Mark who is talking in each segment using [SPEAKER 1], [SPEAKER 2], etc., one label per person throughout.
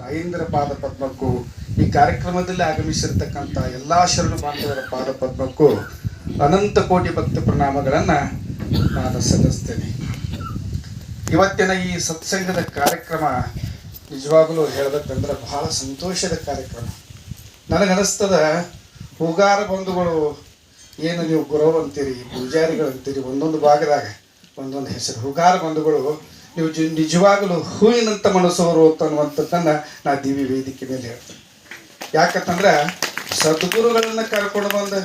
[SPEAKER 1] ತಾಯಂದಿರ ಪಾದ ಪದ್ಮಕ್ಕೂ ಈ ಕಾರ್ಯಕ್ರಮದಲ್ಲಿ ಆಗಮಿಸಿರ್ತಕ್ಕಂಥ ಎಲ್ಲಾ ಶರಣ ಬಾಂಧವರ ಪಾದ ಪದ್ಮಕ್ಕೂ ಅನಂತ ಕೋಟಿ ಭಕ್ತ ಪ್ರಣಾಮಗಳನ್ನ ನಾನು ಸಲ್ಲಿಸ್ತೇನೆ. ಇವತ್ತಿನ ಈ ಸತ್ಸಂಗದ ಕಾರ್ಯಕ್ರಮ ನಿಜವಾಗಲೂ ಹೇಳ್ಬೇಕಂದ್ರೆ ಬಹಳ ಸಂತೋಷದ ಕಾರ್ಯಕ್ರಮ. ನನಗನಿಸ್ತದ ಹೂಗಾರ ಬಂಧುಗಳು ಏನು ನೀವು ಗುರು ಅಂತೀರಿ, ಪೂಜಾರಿಗಳು ಅಂತೀರಿ, ಒಂದೊಂದು ಭಾಗದಾಗ ಒಂದೊಂದು ಹೆಸರು. ಹೂಗಾರ ಬಂಧುಗಳು ನೀವು ಜಿ ನಿಜವಾಗಲೂ ಹೂವಿನಂತ ಮನಸ್ಸವರು ಅನ್ನುವಂಥದ್ದನ್ನ ನಾ ದಿವಿ ವೇದಿಕೆ ಮೇಲೆ ಹೇಳ್ತೀನಿ. ಯಾಕಂತಂದ್ರೆ ಸದ್ಗುರುಗಳನ್ನ ಕರ್ಕೊಂಡು ಬಂದು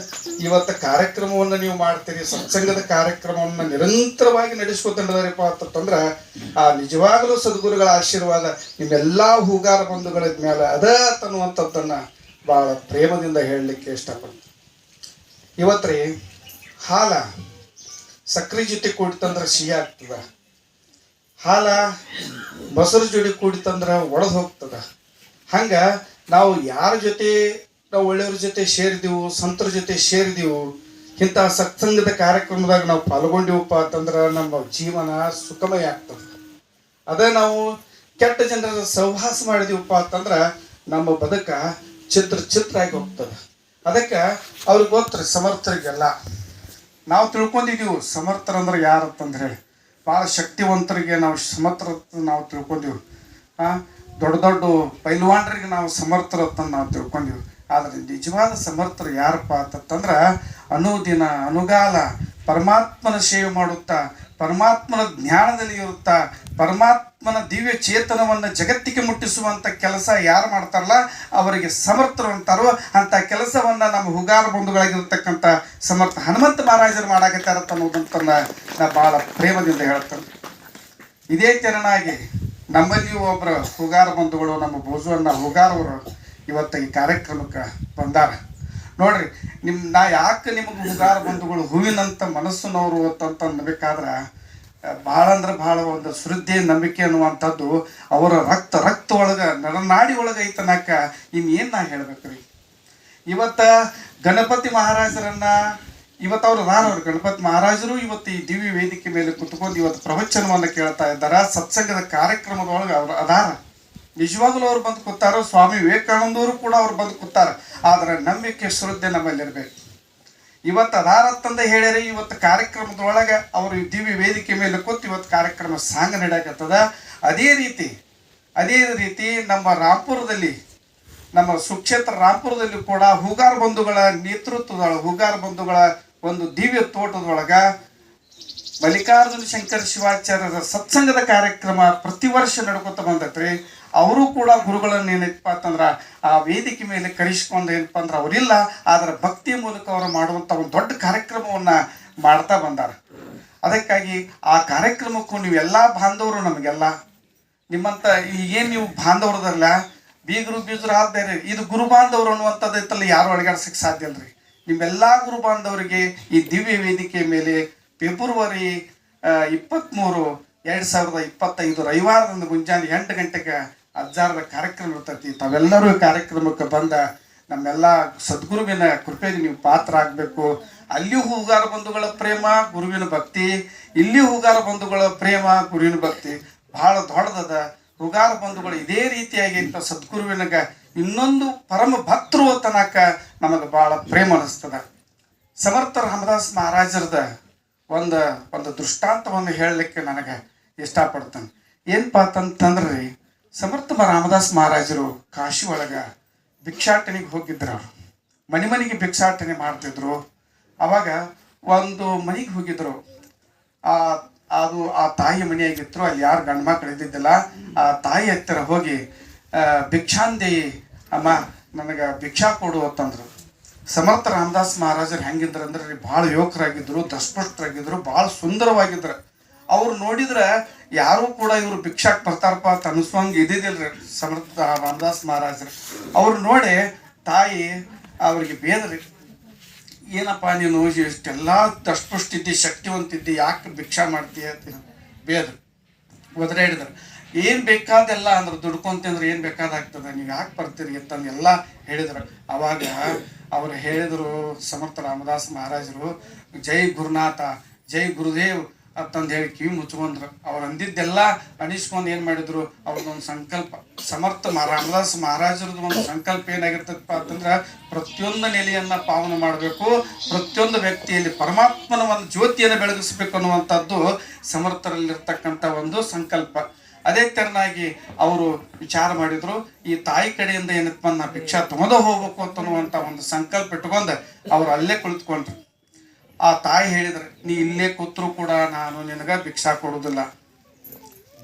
[SPEAKER 1] ಇವತ್ತು ಕಾರ್ಯಕ್ರಮವನ್ನು ನೀವು ಮಾಡ್ತೀರಿ, ಸತ್ಸಂಗದ ಕಾರ್ಯಕ್ರಮವನ್ನು ನಿರಂತರವಾಗಿ ನಡೆಸ್ಕೊತಂದ್ರಪ್ಪ ಅಂತಂದ್ರೆ ಆ ನಿಜವಾಗಲೂ ಸದ್ಗುರುಗಳ ಆಶೀರ್ವಾದ ನಿಮ್ಮೆಲ್ಲಾ ಹೂಗಾರ ಬಂಧುಗಳ ಮೇಲೆ ಅದ ಅನ್ನುವಂಥದ್ದನ್ನ ಬಹಳ ಪ್ರೇಮದಿಂದ ಹೇಳಲಿಕ್ಕೆ ಇಷ್ಟಪಡ್ತೀನಿ. ರೀ ಹಾಲ ಸಕ್ರೆ ಜೊತೆ ಕುಡಿತಂದ್ರೆ ಸಿಹಿ ಆಗ್ತದ. ಹಾಲ ಮೊಸರು ಜೋಡಿ ಕೂಡಿತಂದ್ರೆ ಒಡೆದು ಹೋಗ್ತದ. ಹಂಗ ನಾವು ಯಾರ ಜೊತೆ ನಾವು ಒಳ್ಳೆಯವ್ರ ಜೊತೆ ಸೇರಿದೆವು, ಸಂತರ ಜೊತೆ ಸೇರಿದೆವು ಇಂಥ ಸತ್ಸಂಗದ ಕಾರ್ಯಕ್ರಮದಾಗ ನಾವು ಪಾಲ್ಗೊಂಡಿವಪ್ಪ ಅಂತಂದ್ರೆ ನಮ್ಮ ಜೀವನ ಸುಖಮಯ ಆಗ್ತದೆ. ಅದೇ ನಾವು ಕೆಟ್ಟ ಜನರ ಸಹವಾಸ ಮಾಡಿದೀವಪ್ಪ ಅಂತಂದ್ರೆ ನಮ್ಮ ಬದುಕ ಚಿತ್ರ ಚಿತ್ರ ಆಗಿ ಹೋಗ್ತದೆ. ಅದಕ್ಕೆ ಅವ್ರಿಗೆ ಗೊತ್ತ್ರಿ ಸಮರ್ಥರಿಗೆಲ್ಲ. ನಾವು ತಿಳ್ಕೊಂಡಿದ್ದೀವಿ ಸಮರ್ಥರಂದ್ರೆ ಯಾರು ಅಂತಂದ್ರೆ ಹೇಳಿ. ಭಾಳ ಶಕ್ತಿವಂತರಿಗೆ ನಾವು ಸಮರ್ಥರ ನಾವು ತಿಳ್ಕೊಂಡಿವಿ. ದೊಡ್ಡ ದೊಡ್ಡ ಪೈಲ್ವಾನ್ರಿಗೆ ನಾವು ಸಮರ್ಥರ ಅಂತ ನಾವು ತಿಳ್ಕೊಂಡಿವಿ. ಆದರೆ ನಿಜವಾದ ಸಮರ್ಥರು ಯಾರಪ್ಪ ಅಂತಂದ್ರೆ ಅನುದಿನ, ಅನುಗಾಲ, ಪರಮಾತ್ಮನ ಸೇವೆ ಮಾಡುತ್ತಾ, ಪರಮಾತ್ಮನ ಜ್ಞಾನದಲ್ಲಿ ಇರುತ್ತಾ ಪರಮಾತ್ಮನ ದಿವ್ಯ ಚೇತನವನ್ನು ಜಗತ್ತಿಗೆ ಮುಟ್ಟಿಸುವಂಥ ಕೆಲಸ ಯಾರು ಮಾಡ್ತಾರಲ್ಲ, ಅವರಿಗೆ ಸಮರ್ಥರು ಅಂತಾರೋ ಅಂಥ ಕೆಲಸವನ್ನು ನಮ್ಮ ಹುಗಾರ ಬಂಧುಗಳಾಗಿರ್ತಕ್ಕಂಥ ಸಮರ್ಥ ಹನುಮಂತ ಮಹಾರಾಜರು ಮಾಡಾಕತ್ತಾರ ಅನ್ನೋದಂತನ್ನ ನಾ ಭಾಳ ಪ್ರೇಮದಿಂದ ಹೇಳ್ತೇನೆ. ಇದೇ ತೆರನಾಗಿ ನಮ್ಮಲ್ಲಿಯೂ ಒಬ್ಬರು ಹುಗಾರ ಬಂಧುಗಳು, ನಮ್ಮ ಭೋಜುವನ್ನ ಹುಗಾರವರು ಇವತ್ತು ಈ ಕಾರ್ಯಕ್ರಮಕ್ಕೆ ಬಂದಾರ. ನೋಡ್ರಿ ನಿಮ್ಮ ನಾ ಯಾಕೆ ನಿಮಗೆ ಹುಗಾರ ಬಂಧುಗಳು ಹೂವಿನಂಥ ಮನಸ್ಸಿನವರು ಅಂತ ಅನ್ಬೇಕಾದ್ರೆ ಭಾಳ ಅಂದ್ರೆ ಭಾಳ ಒಂದು ಶ್ರದ್ಧೆ, ನಂಬಿಕೆ ಅನ್ನುವಂಥದ್ದು ಅವರ ರಕ್ತ ರಕ್ತ ಒಳಗೆ ನರನಾಡಿ ಒಳಗ ಐತನಕ ಇನ್ನೇನು ನಾ ಹೇಳ್ಬೇಕ್ರಿ? ಇವತ್ತ ಗಣಪತಿ ಮಹಾರಾಜರನ್ನ, ಇವತ್ತು ಅವ್ರು ನಾನವ್ರು ಗಣಪತಿ ಮಹಾರಾಜರು ಇವತ್ತು ಈ ದಿವ್ಯ ವೇದಿಕೆ ಮೇಲೆ ಕುತ್ಕೊಂಡು ಇವತ್ತು ಪ್ರವಚನವನ್ನು ಕೇಳ್ತಾ ಇದ್ದಾರ. ಸತ್ಸಂಗದ ಕಾರ್ಯಕ್ರಮದೊಳಗೆ ಅವ್ರು ಅದಾರ. ನಿಜವಾಗ್ಲೂ ಅವ್ರು ಬಂದು ಕೂತಾರೋ? ಸ್ವಾಮಿ ವಿವೇಕಾನಂದವರು ಕೂಡ ಅವ್ರು ಬಂದು ಕೂತಾರ. ಆದ್ರೆ ನಂಬಿಕೆ, ಶ್ರದ್ಧೆ ನಮ್ಮಲ್ಲಿ ಇರ್ಬೇಕು ಇವತ್ತು ಅದಾರತ್ತಂದ ಹೇಳ್ಯಾರಿ. ಇವತ್ತು ಕಾರ್ಯಕ್ರಮದೊಳಗೆ ಅವರು ದಿವ್ಯ ವೇದಿಕೆ ಮೇಲೆ ಕೂತು ಇವತ್ತು ಕಾರ್ಯಕ್ರಮ ಸಾಂಗ್ ನಡೆಯಕತ್ತದ. ಅದೇ ರೀತಿ ಅದೇ ರೀತಿ ನಮ್ಮ ರಾಂಪುರದಲ್ಲಿ ನಮ್ಮ ಸುಕ್ಷೇತ್ರ ರಾಂಪುರದಲ್ಲಿ ಕೂಡ ಹೂಗಾರ ಬಂಧುಗಳ ನೇತೃತ್ವದೊಳಗೆ ಹೂಗಾರ ಬಂಧುಗಳ ಒಂದು ದಿವ್ಯ ತೋಟದೊಳಗೆ ಮಲ್ಲಿಕಾರ್ಜುನ ಶಂಕರ ಶಿವಾಚಾರ್ಯರ ಸತ್ಸಂಗದ ಕಾರ್ಯಕ್ರಮ ಪ್ರತಿ ವರ್ಷ ನಡ್ಕೊತ ಬಂದೈತ್ರಿ. ಅವರು ಕೂಡ ಗುರುಗಳನ್ನ ಏನಪ್ಪ ಅಂತಂದ್ರ, ಆ ವೇದಿಕೆ ಮೇಲೆ ಕರೆಸ್ಕೊಂಡು ಏನಪ್ಪ ಅಂದ್ರೆ ಅವರಿಲ್ಲ, ಆದರೆ ಭಕ್ತಿ ಮೂಲಕ ಅವರು ಮಾಡುವಂತ ಒಂದು ದೊಡ್ಡ ಕಾರ್ಯಕ್ರಮವನ್ನ ಮಾಡ್ತಾ ಬಂದಾರ. ಅದಕ್ಕಾಗಿ ಆ ಕಾರ್ಯಕ್ರಮಕ್ಕೂ ನೀವೆಲ್ಲ ಬಾಂಧವರು ನಮಗೆಲ್ಲ. ನಿಮ್ಮಂತ ಈಗೇನು ನೀವು ಬಾಂಧವ್ರದಲ್ಲ, ಬೀಗರು ಬೀಜರು ಆದ್ದೇರಿ ಇದು ಗುರು ಬಾಂಧವರು ಅನ್ನುವಂಥದ್ದು ಇತ್ತಲ್ಲ, ಯಾರು ಅಡಗಾಡ್ಸಕ್ಕೆ ಸಾಧ್ಯ ಅಲ್ರಿ ನಿಮ್ಮೆಲ್ಲಾ ಗುರು ಬಾಂಧವರಿಗೆ ಈ ದಿವ್ಯ ವೇದಿಕೆ ಮೇಲೆ ಫೆಬ್ರವರಿ ಇಪ್ಪತ್ತ್ಮೂರು ಎರಡು ಸಾವಿರದ ಇಪ್ಪತ್ತೈದು ರವಿವಾರದಂದು ಮುಂಜಾನೆ ಎಂಟು ಗಂಟೆಗೆ ಅಜ್ಜಾರದ ಕಾರ್ಯಕ್ರಮ ಇರ್ತೈತಿ. ತಾವೆಲ್ಲರೂ ಕಾರ್ಯಕ್ರಮಕ್ಕೆ ಬಂದ ನಮ್ಮೆಲ್ಲ ಸದ್ಗುರುವಿನ ಕೃಪೆಗೆ ನೀವು ಪಾತ್ರ ಆಗಬೇಕು ಅಲ್ಲಿ ಹೂಗಾರ ಬಂಧುಗಳ ಪ್ರೇಮ, ಗುರುವಿನ ಭಕ್ತಿ. ಇಲ್ಲಿ ಹೂಗಾರ ಬಂಧುಗಳ ಪ್ರೇಮ, ಗುರುವಿನ ಭಕ್ತಿ. ಬಹಳ ದೊಡ್ಡದದ ಹೂಗಾರ ಬಂಧುಗಳು ಇದೇ ರೀತಿಯಾಗಿ ಇಂಥ ಸದ್ಗುರುವಿನಾಗ ಇನ್ನೊಂದು ಪರಮ ಭಕ್ತರು ತನಕ ನಮಗೆ ಬಹಳ ಪ್ರೇಮ ಅನಿಸ್ತದ. ಸಮರ್ಥ ರಾಮದಾಸ್ ಮಹಾರಾಜರದ ಒಂದು ಒಂದು ದೃಷ್ಟಾಂತವನ್ನು ಹೇಳಲಿಕ್ಕೆ ನನಗೆ ಇಷ್ಟಪಡ್ತೇನೆ. ಏನಪ್ಪ ರೀ ಸಮರ್ಥ ರಾಮದಾಸ್ ಮಹಾರಾಜರು ಕಾಶಿ ಒಳಗ ಭಿಕ್ಷಾಟನೆಗೆ ಹೋಗಿದ್ರು. ಅವರು ಮನೆ ಮನೆಗೆ ಭಿಕ್ಷಾಟನೆ ಮಾಡ್ತಿದ್ರು. ಅವಾಗ ಒಂದು ಮನೆಗೆ ಹೋಗಿದ್ರು. ಆ, ಅದು ಆ ತಾಯಿ ಮನೆಯಾಗಿತ್ತು. ಅಲ್ಲಿ ಯಾರು ಗಂಡ ಮಕ್ಳು ಇದ್ದಿದ್ದಿಲ್ಲ. ಆ ತಾಯಿ ಹತ್ತಿರ ಹೋಗಿ ಭಿಕ್ಷಾಂದೇಯಿ ಭಿಕ್ಷಾಂದಿ, ಅಮ್ಮ, ನನಗೆ ಭಿಕ್ಷಾ ಕೊಡು ಅಂತಂದ್ರು. ಸಮರ್ಥ ರಾಮದಾಸ್ ಮಹಾರಾಜರು ಹೆಂಗಿದ್ರು ಅಂದ್ರೆ, ಭಾಳ ಯುವಕರಾಗಿದ್ರು ದಸ್ಪಷ್ಟರಾಗಿದ್ರು, ಭಾಳ ಸುಂದರವಾಗಿದ್ರು. ಅವ್ರು ನೋಡಿದ್ರೆ ಯಾರೂ ಕೂಡ ಇವರು ಭಿಕ್ಷಾಕ್ ಬರ್ತಾರಪ್ಪ ಅಂತ ಅನಿಸ್ವಂಗೆ ಇದ್ದಿದ್ದಿಲ್ರಿ ಸಮರ್ಥ ರಾಮದಾಸ್ ಮಹಾರಾಜರು. ಅವ್ರು ನೋಡಿ, ತಾಯಿ ಅವ್ರಿಗೆ ಬೇದ್ರಿ. ಏನಪ್ಪ ನೀನು ಇಷ್ಟೆಲ್ಲ ದಸ್ಪುಷ್ಟಿದ್ದಿ ಶಕ್ತಿವಂತಿದ್ದಿ, ಯಾಕೆ ಭಿಕ್ಷಾ ಮಾಡ್ತೀಯ ಅಂತ ಬೇದ್ರು. ಒದ್ರೆ ಹಿಡಿದ್ರು. ಏನು ಬೇಕಾದೆಲ್ಲ ಅಂದ್ರೆ ದುಡ್ಕೊಂತಂದ್ರೆ ಏನು ಬೇಕಾದಾಗ್ತದೆ? ನೀವು ಯಾಕೆ ಬರ್ತೀರಿ ಅಂತಂದು ಎಲ್ಲ ಹೇಳಿದ್ರು. ಅವಾಗ ಅವ್ರು ಹೇಳಿದರು ಸಮರ್ಥ ರಾಮದಾಸ್ ಮಹಾರಾಜರು, ಜೈ ಗುರುನಾಥ, ಜೈ ಗುರುದೇವ್ ಅಂತಂದು ಹೇಳಿ ಕಿವಿ ಮುಚ್ಕೊಂಡ್ರು. ಅವ್ರು ಅಂದಿದ್ದೆಲ್ಲ ಅನಿಸ್ಕೊಂಡು ಏನು ಮಾಡಿದ್ರು? ಅವ್ರದ್ದೊಂದು ಸಂಕಲ್ಪ. ಸಮರ್ಥ ರಾಮದಾಸ್ ಮಹಾರಾಜರದ್ದು ಒಂದು ಸಂಕಲ್ಪ ಏನಾಗಿರ್ತದಪ್ಪ ಅಂತಂದ್ರೆ ಪ್ರತಿಯೊಂದು ನೆಲೆಯನ್ನ ಪಾವನ ಮಾಡಬೇಕು. ಪ್ರತಿಯೊಂದು ವ್ಯಕ್ತಿಯಲ್ಲಿ ಪರಮಾತ್ಮನ ಒಂದು ಜ್ಯೋತಿಯನ್ನು ಬೆಳಗಿಸ್ಬೇಕು ಅನ್ನುವಂಥದ್ದು ಸಮರ್ಥರಲ್ಲಿರ್ತಕ್ಕಂಥ ಒಂದು ಸಂಕಲ್ಪ. ಅದೇ ತೆರನಾಗಿ ಅವರು ವಿಚಾರ ಮಾಡಿದ್ರು, ಈ ತಾಯಿ ಕಡೆಯಿಂದ ಏನಪ್ಪ ನಾ ಭಿಕ್ಷಾ ತಗೊಂಡ ಹೋಗ್ಬೇಕು ಅಂತನ್ನುವಂಥ ಒಂದು ಸಂಕಲ್ಪ ಇಟ್ಕೊಂಡು ಅವ್ರು ಅಲ್ಲೇ ಕುಳಿತುಕೊಂಡ್ರು. ಆ ತಾಯಿ ಹೇಳಿದ್ರೆ, ನೀ ಇಲ್ಲೇ ಕೂತ್ರು ಕೂಡ ನಾನು ನಿನಗ ಭಿಕ್ಷಾ ಕೊಡುದಿಲ್ಲ.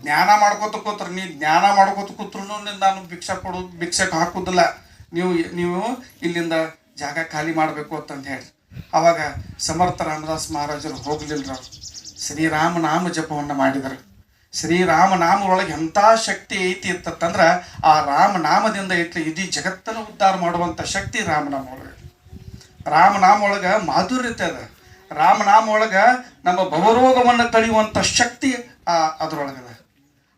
[SPEAKER 1] ಜ್ಞಾನ ಮಾಡ್ಕೋತ ಕೂತ್ರ, ನೀ ಜ್ಞಾನ ಮಾಡ್ಕೋತ ಕೂತ್ರು ನಾನು ಭಿಕ್ಷಾ ಕೊಡೋದು ಭಿಕ್ಷಕ್ಕೆ ಹಾಕುದಿಲ್ಲ. ನೀವು ನೀವು ಇಲ್ಲಿಂದ ಜಾಗ ಖಾಲಿ ಮಾಡಬೇಕು ಅಂತಂದು ಹೇಳಿ. ಅವಾಗ ಸಮರ್ಥ ರಾಮದಾಸ್ ಮಹಾರಾಜರು ಹೋಗ್ಲಿಲ್ಲ ಶ್ರೀರಾಮ ನಾಮ ಜಪವನ್ನು ಮಾಡಿದರು. ಶ್ರೀರಾಮ ನಾಮದೊಳಗೆ ಎಂಥ ಶಕ್ತಿ ಐತಿ ಅಂತಂದ್ರೆ ಆ ರಾಮನಾಮದಿಂದ ಇಟ್ಟು ಇಡೀ ಜಗತ್ತನ್ನು ಉದ್ಧಾರ ಮಾಡುವಂಥ ಶಕ್ತಿ ರಾಮನಾಮ ಒಳಗೆ ರಾಮನಾಮ ಒಳಗೆ ಮಾಧುರ್ಯತೆ ಅದ. ರಾಮನಾಮ ಒಳಗ ನಮ್ಮ ಭವರೋಗವನ್ನು ತಡೆಯುವಂಥ ಶಕ್ತಿ, ಆ, ಅದರೊಳಗದ.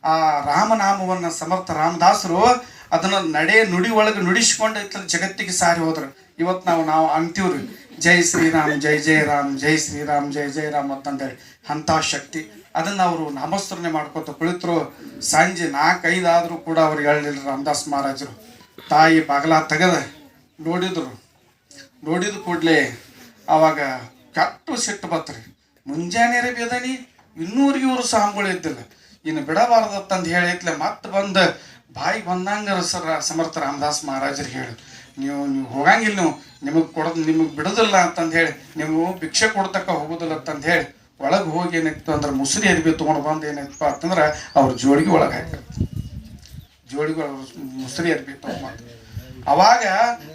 [SPEAKER 1] ಆ ರಾಮನಾಮವನ್ನು ಸಮರ್ಥ ರಾಮದಾಸರು ಅದನ್ನು ನಡೆ, ನುಡಿ ಒಳಗೆ ನುಡಿಸ್ಕೊಂಡು ಇತ್ತಲ್ಲಿ ಜಗತ್ತಿಗೆ ಸಾರಿ ಹೋದ್ರು. ಇವತ್ತು ನಾವು ನಾವು ಅಂತೀವ್ರಿ. ಜೈ ಶ್ರೀರಾಮ್, ಜೈ ಜೈ ರಾಮ್, ಜೈ ಶ್ರೀರಾಮ್, ಜೈ ಜೈ ರಾಮ್ ಅಂತಂದೇಳಿ. ಅಂಥ ಶಕ್ತಿ. ಅದನ್ನು ಅವರು ನಾಮಸ್ಮರಣೆ ಮಾಡ್ಕೊತ ಕುಳಿತರು. ಸಂಜೆ ನಾಲ್ಕೈದು ಆದರೂ ಕೂಡ ಅವ್ರು ಹೇಳಲಿಲ್ಲ ರಾಮದಾಸ್ ಮಹಾರಾಜರು. ತಾಯಿ ಬಾಗಲ ತೆಗೆದ, ನೋಡಿದ್ರು. ನೋಡಿದ ಕೂಡಲೇ ಅವಾಗ ಕೆಟ್ಟು ಸಿಟ್ಟು ಬತ್ರಿ. ಮುಂಜಾನೆ ಬೇದನಿ, ಇನ್ನೂರು ಇವರು ಸಾಂಬಳು ಇದ್ದಿಲ್ಲ. ಇನ್ನು ಬಿಡಬಾರ್ದತ್ತಂದು ಹೇಳೈತ್ಲೆ ಮತ್ತೆ ಬಂದು ಬಾಯಿ ಬಂದಂಗ ಸರ ಸಮರ್ಥ ರಾಮದಾಸ್ ಮಹಾರಾಜರಿಗೆ ಹೇಳಿ. ನೀವು ನೀವು ಹೋಗಂಗಿಲ್ಲ ನೀವು. ನಿಮಗೆ ಕೊಡೋದು, ನಿಮಗೆ ಬಿಡೋದಿಲ್ಲ ಅಂತಂದು ಹೇಳಿ. ನೀವು ಭಿಕ್ಷೆ ಕೊಡ್ತಕ್ಕ ಹೋಗೋದಿಲ್ಲ ಅಂತಂದು ಹೇಳಿ. ಒಳಗೆ ಹೋಗಿ ಏನಿತ್ತು ಅಂದ್ರೆ ಮುಸುರಿ ಅರಿವಿ ತೊಗೊಂಡು ಬಂದು ಏನಾಯ್ತಪ್ಪ ಅಂತಂದ್ರೆ ಅವ್ರ ಜೋಡಿಗೆ ಒಳಗೆ ಹಾಕಿರ್ತಾರೆ ಜೋಡಿಗೆ ಮುಸುರಿ ಅರಿವಿ ತೊಗೊಂಬಂದು ಅವಾಗ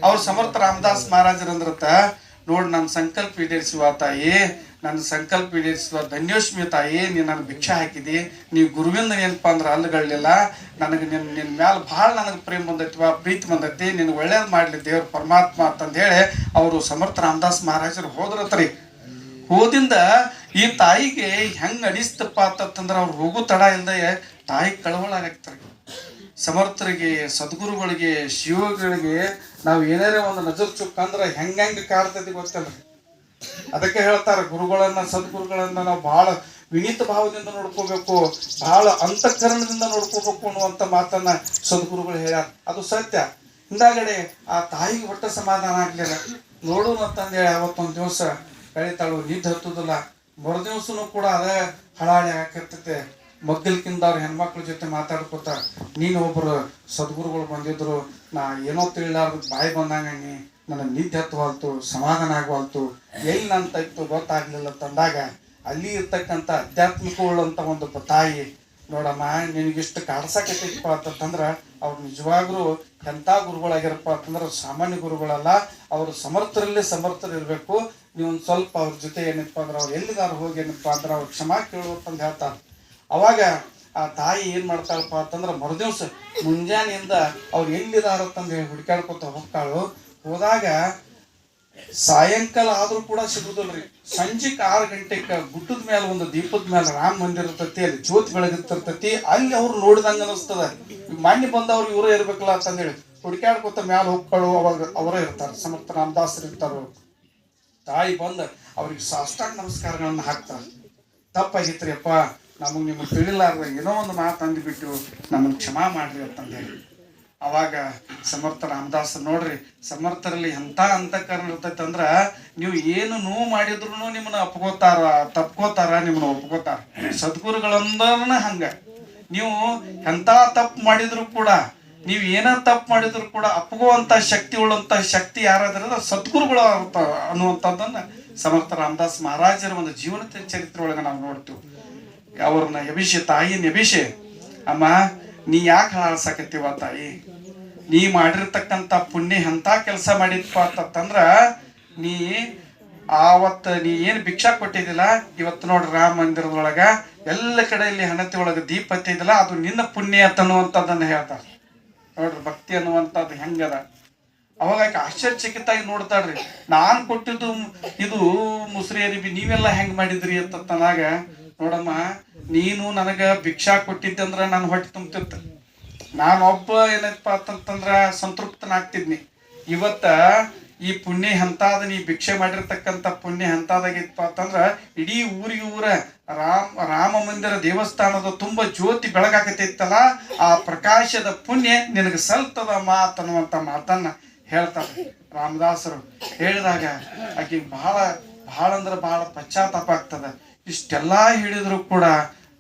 [SPEAKER 1] ಅವ್ರ ಸಮರ್ಥ ರಾಮದಾಸ್ ಮಹಾರಾಜರಂದ್ರತ ನೋಡ್ ನನ್ನ ಸಂಕಲ್ಪ ಈಡೇರಿಸುವ ತಾಯಿ ನನ್ನ ಸಂಕಲ್ಪ ಈಡೇರಿಸುವ ಧನ್ಯೋಷ್ಮಿ ತಾಯಿ, ನೀ ನನಗೆ ಭಿಕ್ಷೆ ಹಾಕಿದಿ. ನೀ ಗುರುವಿಂದ ಏನಪ್ಪ ಅಂದ್ರೆ ಅಲ್ಲಗಳಿಲ್ಲ ನನಗೆ ನಿನ್ನ ನಿನ್ನ ಮ್ಯಾಲೆ ಭಾಳ ನನಗೆ ಪ್ರೇಮ ಬಂದೈತಿ ವಾ ಪ್ರೀತಿ ಬಂದೈತಿ. ನಿನಗೆ ಒಳ್ಳೇದು ಮಾಡಲಿ ದೇವ್ರ ಪರಮಾತ್ಮ ಅಂತಂದು ಹೇಳಿ ಅವರು ಸಮರ್ಥ ರಾಮದಾಸ್ ಮಹಾರಾಜರು ಹೋದ್ರತ್ರಿ. ಹೋದಿಂದ ಈ ತಾಯಿಗೆ ಹೆಂಗ್ ಅಡಿಸ್ತಪ್ಪ ಅಂತಂದ್ರೆ ಅವ್ರು ಹೋಗು ತಡ ಇಲ್ದೆ ತಾಯಿ ಕಳವಳ ಆಗ್ತಾರೆ. ಸಮರ್ಥರಿಗೆ, ಸದ್ಗುರುಗಳಿಗೆ, ಶಿವಗಳಿಗೆ ನಾವು ಏನಾರೇ ಒಂದು ನಜರ್ ಚುಕ್ ಅಂದ್ರೆ ಹೆಂಗ್ ಕಾಡ್ತೈತಿ ಗೊತ್ತಲ್ಲ ಅದಕ್ಕೆ ಹೇಳ್ತಾರೆ, ಗುರುಗಳನ್ನ, ಸದ್ಗುರುಗಳನ್ನ ನಾವು ಬಹಳ ವಿನೀತ ಭಾವದಿಂದ ನೋಡ್ಕೋಬೇಕು ಬಹಳ ಅಂತಃಕರಣದಿಂದ ನೋಡ್ಕೋಬೇಕು ಅನ್ನುವಂಥ ಮಾತನ್ನ ಸದ್ಗುರುಗಳು ಹೇಳ್ಯಾರ. ಅದು ಸತ್ಯ. ಹಿಂದಾಗಡೆ ಆ ತಾಯಿಗೆ ಒಟ್ಟ ಸಮಾಧಾನ ಆಗ್ಲಿಲ್ಲ. ನೋಡು ಅಂತಂದೇಳಿ ಅವತ್ತೊಂದು ದಿವಸ ಕಳಿತಾಳು ನಿದ್ದೆ ಹತ್ತುದಿಲ್ಲ. ಮರುದಿವ್ಸನು ಕೂಡ ಅದೇ ಹಳಾಳಿ ಹಾಕಿರ್ತೈತೆ ಮಗ್ಗಲ್ಕಿಂದ ಅವ್ರ ಹೆಣ್ಮಕ್ಳ ಜೊತೆ ಮಾತಾಡ್ಕೋತ ನೀನು ಒಬ್ಬರು ಸದ್ಗುರುಗಳು ಬಂದಿದ್ರು, ನಾ ಏನೋ ತಿಳಿಲಾರ್ದು ಬಾಯಿ ಬಂದಂಗ ನೀ ನನಗೆ ನಿದ್ದೆ ಸಮಾಧಾನ ಆಗವಲ್ತು ಎಲ್ಲಿ ನನ್ನ ಇತ್ತು ಗೊತ್ತಾಗ್ಲಿಲ್ಲ ತಂದಾಗ ಅಲ್ಲಿ ಇರ್ತಕ್ಕಂಥ ಅಂತ ಒಂದು ತಾಯಿ, ನೋಡಮ್ಮ, ನಿನಗಿಷ್ಟು ಕಾಡ್ಸಕತ್ತೈತಪ್ಪ ಅಂತಂದ್ರೆ ಅವ್ರು ನಿಜವಾಗ್ಲೂ ಎಂಥ ಗುರುಗಳಾಗಿರಪ್ಪ ಅಂತಂದ್ರೆ ಸಾಮಾನ್ಯ ಗುರುಗಳಲ್ಲ, ಅವರು ಸಮರ್ಥರಲ್ಲೇ ಸಮರ್ಥರು ಇರಬೇಕು ನೀವು ಒಂದು ಸ್ವಲ್ಪ ಅವ್ರ ಜೊತೆ ಏನಪ್ಪ ಅಂದ್ರೆ ಅವ್ರು ಎಲ್ಲಿಗಾರು ಹೋಗಿ ಏನಪ್ಪ ಅಂದ್ರೆ ಅವ್ರು ಕ್ಷಮಾ ಕೇಳುವಂತಂದು ಹೇಳ್ತಾರೆ. ಅವಾಗ ಆ ತಾಯಿ ಏನ್ ಮಾಡ್ತಾಳಪ್ಪ ಅಂತಂದ್ರೆ ಮರುದಿವ್ಸ ಮುಂಜಾನೆಯಿಂದ ಅವ್ರು ಎಲ್ಲಿದಾರ ಅಂತಂದು ಹೇಳಿ ಹುಡುಕಾಡ್ಕೊತ ಹೋಗ್ತಾಳು. ಹೋದಾಗ ಸಾಯಂಕಾಲ ಆದ್ರೂ ಕೂಡ ಸಿಗುದಿಲ್ರಿ. ಸಂಜೆಕ್ ಆರು ಗಂಟೆಗೆ ಗುಡ್ಡದ ಮೇಲೆ ಒಂದು ದೀಪದ ಮೇಲೆ ರಾಮ ಮಂದಿರ ಇರ್ತತಿ, ಅಲ್ಲಿ ಜ್ಯೋತಿ ಬೆಳಗಿರ್ತಿರ್ತೈತಿ ಅಲ್ಲಿ ಅವ್ರು ನೋಡಿದಂಗ ಅನಿಸ್ತದ. ಮಣ್ಣಿ ಬಂದವ್ರು ಇವರೇ ಇರ್ಬೇಕಲ್ಲ ಅಂತಂದೇಳಿ ಹುಡುಕಾಡ್ಕೊತ ಮ್ಯಾಲ ಹೋಗ್ಕೊಳ್ಳು ಅವಾಗ ಅವರೇ ಇರ್ತಾರೆ, ಸಮರ್ಥ ರಾಮದಾಸರು ಇರ್ತಾರ. ತಾಯಿ ಬಂದು ಅವ್ರಿಗೆ ಸಾಷ್ಟಾಂಗ ನಮಸ್ಕಾರಗಳನ್ನು ಹಾಕ್ತಾರೆ. ತಪ್ಪಾಗಿತ್ರಿ ಅಪ್ಪ. ನಮಗೆ ನಿಮಗೆ ತಿಳಿಲಾರ್ದ ಏನೋ ಒಂದು ಮಾತು ಅಂದ್ಬಿಟ್ಟು ನಮ್ಮನ್ನು ಕ್ಷಮಾ ಮಾಡ್ರಿ ಅಂತಂದೇಳಿ ಅವಾಗ ಸಮರ್ಥ ರಾಮದಾಸ್ ನೋಡ್ರಿ, ಸಮರ್ಥರಲ್ಲಿ ಎಂಥ ಅಂತಕರಣ ಇರ್ತೈತೆ ಅಂದ್ರೆ ನೀವು ಏನು ನೋವು ಮಾಡಿದ್ರು ನಿಮ್ಮನ್ನ ಒಪ್ಕೋತಾರ, ತಪ್ಕೋತಾರ ನಿಮ್ಮನ್ನ ಒಪ್ಕೋತಾರ. ಸದ್ಗುರುಗಳಂದ್ರನ ಹಂಗ. ನೀವು ಎಂಥ ತಪ್ಪು ಮಾಡಿದ್ರು ಕೂಡ, ನೀವು ಏನ ತಪ್ಪು ಮಾಡಿದ್ರು ಕೂಡ ಅಪ್ಪಗುವಂತ ಶಕ್ತಿ ಉಳ್ಳಂತ ಶಕ್ತಿ ಯಾರಾದ್ರೆ ಅದು ಸದ್ಗುರುಗಳು ಅನ್ನುವಂಥದ್ದನ್ನ ಸಮರ್ಥ ರಾಮದಾಸ್ ಮಹಾರಾಜರ ಒಂದು ಜೀವನ ಚರಿತ್ರೆ ಒಳಗೆ ನಾವು ನೋಡ್ತೀವಿ. ಅವ್ರನ್ನ ಎಬಿಷೆ ತಾಯಿ ಎಬಿಷೆ ಅಮ್ಮ, ನೀ ಯಾಕೆ ಹಾಳಾಡ್ಸಕತ್ತೀವ ತಾಯಿ? ನೀ ಮಾಡಿರ್ತಕ್ಕಂಥ ಪುಣ್ಯ ಎಂಥ ಕೆಲಸ ಮಾಡಿದ್ಪ ಅಂತಂದ್ರ, ನೀ ಆವತ್ತು ನೀ ಏನು ಭಿಕ್ಷಾ ಕೊಟ್ಟಿದ್ದಿಲ್ಲ, ಇವತ್ತು ನೋಡ್ರಿ ರಾಮ ಮಂದಿರದೊಳಗೆ ಎಲ್ಲ ಕಡೆ ಇಲ್ಲಿ ಹಣತೆ ಒಳಗೆ ದೀಪ ಹತ್ತಿದಿಲ್ಲ ಅದು ನಿನ್ನ ಪುಣ್ಯ ಅನ್ನುವಂಥದ್ದನ್ನು ಹೇಳ್ತಾರೆ. ನೋಡ್ರಿ, ಭಕ್ತಿ ಅನ್ನುವಂಥದ್ದು ಹೆಂಗದ? ಅವಾಗ ಆಶ್ಚರ್ಯಚಕಿತಾಗಿ ನೋಡ್ತಾಳ್ರಿ. ನಾನು ಕೊಟ್ಟಿದ್ದು ಇದು ಮುಸ್ರಿ ಅರಿಬಿ ನೀವೆಲ್ಲ ಹೆಂಗ್ ಮಾಡಿದ್ರಿ ಅಂತನಾಗ ನೋಡಮ್ಮ, ನೀನು ನನಗ ಭಿಕ್ಷಾ ಕೊಟ್ಟಿದ್ದಂದ್ರ ನಾನು ಹೊಟ್ಟೆ ತುಂಬ್ತಿರ್ತ ನಾನು ಒಬ್ಬ ಏನಪ್ಪ ಅಂತಂತಂದ್ರೆ ಸಂತೃಪ್ತನಾಗ್ತಿದ್ನಿ. ಇವತ್ತ ಈ ಪುಣ್ಯ ಹಂತಾದ ನೀ ಭಿಕ್ಷೆ ಮಾಡಿರ್ತಕ್ಕಂಥ ಪುಣ್ಯ ಹಂತಾದಾಗಿತ್ತಪ್ಪ ಅಂತಂದ್ರ ಇಡೀ ಊರಿಗೆ ಊರ ರಾಮ ರಾಮ ಮಂದಿರ ದೇವಸ್ಥಾನದ ತುಂಬ ಜ್ಯೋತಿ ಬೆಳಗಾಕತಿತ್ತಲ್ಲ ಆ ಪ್ರಕಾಶದ ಪುಣ್ಯ ನಿನಗೆ ಸಲ್ತದ ಮಾತ್ ಅನ್ನುವಂಥ ಮಾತನ್ನ ಹೇಳ್ತಾರೆ ರಾಮದಾಸರು. ಹೇಳಿದಾಗ ಆಕೆ ಬಹಳ ಬಹಳ ಅಂದ್ರೆ ಬಹಳ ಪಶ್ಚಾತ್ತಾಪ ಆಗ್ತದ. ಇಷ್ಟೆಲ್ಲ ಹೇಳಿದ್ರು ಕೂಡ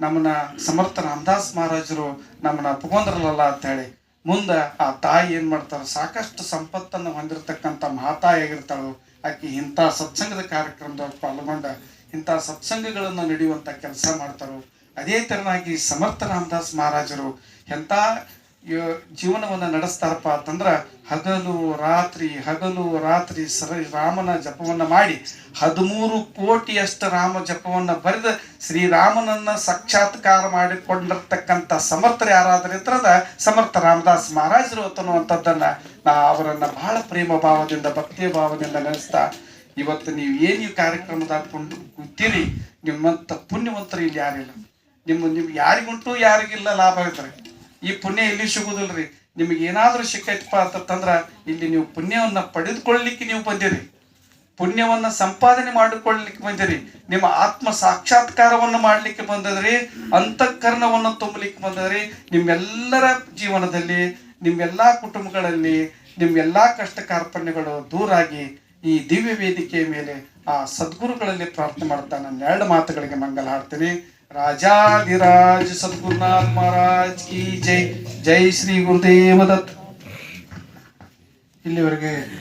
[SPEAKER 1] ನಮ್ಮನ್ನ ಸಮರ್ಥ ರಾಮದಾಸ್ ಮಹಾರಾಜರು ನಮ್ಮನ್ನ ಒಪ್ಕೊಂಡ್ರಲ್ಲ ಅಂತ ಹೇಳಿ ಮುಂದೆ ಆ ತಾಯಿ ಏನ್ ಮಾಡ್ತಾರ ಸಾಕಷ್ಟು ಸಂಪತ್ತನ್ನು ಹೊಂದಿರತಕ್ಕಂಥ ಮಹಾತಾಯಿ ಆಗಿರ್ತಾಳು ಆಕೆ ಇಂಥ ಸತ್ಸಂಗದ ಕಾರ್ಯಕ್ರಮದೊಳಗೆ ಪಾಲ್ಗೊಂಡ ಇಂಥ ಸತ್ಸಂಗಗಳನ್ನು ನಡೆಯುವಂಥ ಕೆಲಸ ಮಾಡ್ತಾರೋ ಅದೇ ತರನಾಗಿ ಸಮರ್ಥ ರಾಮದಾಸ್ ಮಹಾರಾಜರು ಎಂಥ ಜೀವನವನ್ನ ನಡೆಸ್ತಾರಪ್ಪ ಅಂತಂದ್ರ ಹಗಲು ರಾತ್ರಿ ಹಗಲು ರಾತ್ರಿ ಸರ ರಾಮನ ಜಪವನ್ನ ಮಾಡಿ ಹದಿಮೂರು ಕೋಟಿಯಷ್ಟು ರಾಮ ಜಪವನ್ನ ಬರೆದ ಶ್ರೀರಾಮನನ್ನ ಸಾಕ್ಷಾತ್ಕಾರ ಮಾಡಿಕೊಂಡಿರ್ತಕ್ಕಂಥ ಸಮರ್ಥರು ಯಾರಾದ್ರೂ ಇದ್ರದ ಸಮರ್ಥ ರಾಮದಾಸ್ ಮಹಾರಾಜರು ಅನ್ನುವಂಥದ್ದನ್ನ ನಾ ಅವರನ್ನ ಬಹಳ ಪ್ರೇಮ ಭಾವದಿಂದ, ಭಕ್ತಿಯ ಭಾವದಿಂದ ನಡೆಸ್ತಾ ಇವತ್ತು ನೀವು ಏನು ಈ ಕಾರ್ಯಕ್ರಮದಾಗ ಕೊಂಡು ಕೂತೀರಿ? ನಿಮ್ಮಂತ ಪುಣ್ಯವಂತರು ಇಲ್ಲಿ ಯಾರಿಲ್ಲ. ನಿಮ್ಮ ನಿಮ್ಗೆ ಯಾರಿಗುಂಟು ಯಾರಿಗಿಲ್ಲ ಲಾಭ ಇದ್ರೆ ಈ ಪುಣ್ಯ ಎಲ್ಲಿ ಸಿಗುದಿಲ್ರಿ? ನಿಮಗೆ ಏನಾದ್ರೂ ಸಿಕ್ಕೈತಪ್ಪ ಅಂತಂದ್ರ ಇಲ್ಲಿ ನೀವು ಪುಣ್ಯವನ್ನ ಪಡೆದುಕೊಳ್ಳಲಿಕ್ಕೆ ನೀವು ಬಂದಿರಿ. ಪುಣ್ಯವನ್ನ ಸಂಪಾದನೆ ಮಾಡಿಕೊಳ್ಳಲಿಕ್ಕೆ ಬಂದಿರಿ. ನಿಮ್ಮ ಆತ್ಮ ಸಾಕ್ಷಾತ್ಕಾರವನ್ನು ಮಾಡಲಿಕ್ಕೆ ಬಂದದ್ರಿ. ಅಂತಃಕರಣವನ್ನು ತುಂಬಲಿಕ್ಕೆ ಬಂದದ್ರಿ. ನಿಮ್ಮೆಲ್ಲರ ಜೀವನದಲ್ಲಿ, ನಿಮ್ಮೆಲ್ಲಾ ಕುಟುಂಬಗಳಲ್ಲಿ, ನಿಮ್ಮೆಲ್ಲಾ ಕಷ್ಟ ಕಾರ್ಪಣ್ಯಗಳು ದೂರಾಗಿ ಈ ದಿವ್ಯ ವೇದಿಕೆಯ ಮೇಲೆ ಆ ಸದ್ಗುರುಗಳಲ್ಲಿ ಪ್ರಾರ್ಥನೆ ಮಾಡ್ತಾ ನನ್ನ ಎರಡು ಮಾತುಗಳಿಗೆ ಮಂಗಲ ಹಾಡ್ತೀನಿ ರಾಜಾಧಿರಾಜ್ ಸದ್ಗುರುನಾಥ ಮಹಾರಾಜ್ ಕಿ ಜೈ. ಜೈ ಶ್ರೀ ಗುರುದೇವ ದತ್. ಇಲ್ಲಿವರೆಗೆ